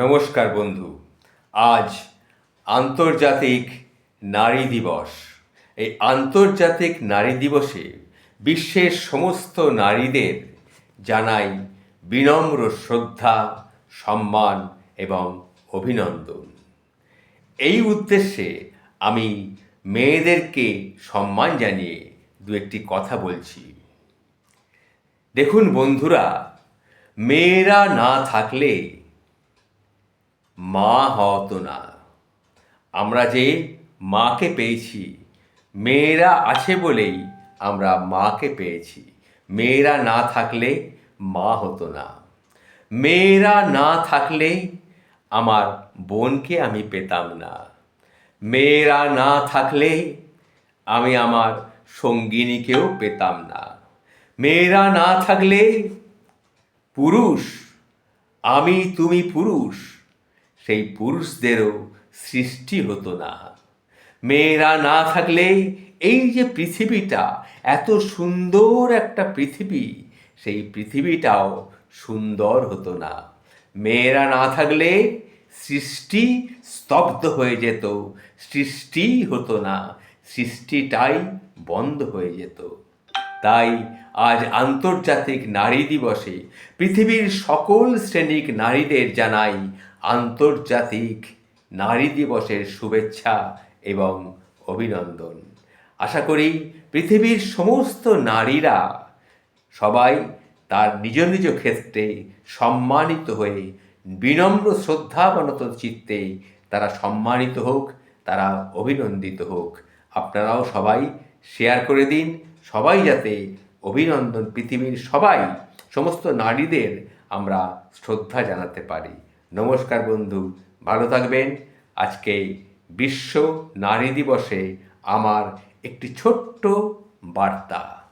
নমস্কার বন্ধু। আজ আন্তর্জাতিক নারী দিবস। এই আন্তর্জাতিক নারী দিবসে বিশ্বের সমস্ত নারীদের জানাই বিনম্র শ্রদ্ধা, সম্মান এবং অভিনন্দন। এই উদ্দেশ্যে আমি মেয়েদেরকে সম্মান জানিয়ে দু একটি কথা বলছি। দেখুন বন্ধুরা, মেয়েরা না থাকলে মা হতো না। আমরা যে মাকে পেয়েছি, মেয়েরা আছে বলেই আমরা মাকে পেয়েছি। মেয়েরা না থাকলে মা হতো না। মেয়েরা না থাকলে আমার বোনকে আমি পেতাম না। মেয়েরা না থাকলে আমি আমার সঙ্গিনীকেও পেতাম না। মেয়েরা না থাকলে পুরুষ, আমি তুমি পুরুষ। সেই পুরুষদেরও সৃষ্টি হতো না। মেয়েরা না থাকলে এই যে পৃথিবীটা, এত সুন্দর একটা পৃথিবী, সেই পৃথিবীটাও সুন্দর হতো না। মেয়েরা না থাকলে সৃষ্টি স্তব্ধ হয়ে যেত, সৃষ্টি হতো না, সৃষ্টিটাই বন্ধ হয়ে যেত। তাই আজ আন্তর্জাতিক নারী দিবসে পৃথিবীর সকল শ্রেণির নারীদের জানাই আন্তর্জাতিক নারী দিবসের শুভেচ্ছা এবং অভিনন্দন। আশা করি পৃথিবীর সমস্ত নারীরা সবাই তার নিজ নিজ ক্ষেত্রে সম্মানিত হয়ে বিনম্র শ্রদ্ধাবনত চিত্তে তারা সম্মানিত হোক, তারা অভিনন্দিত হোক। আপনারাও সবাই শেয়ার করে দিন, সবাই যাতে অভিনন্দন পৃথিবীর সবাই, সমস্ত নারীদের আমরা শ্রদ্ধা জানাতে পারি। নমস্কার বন্ধু ভালো থাকবেন। আজকে বিশ্ব নারী দিবসে আমার একটি ছোট্ট বার্তা।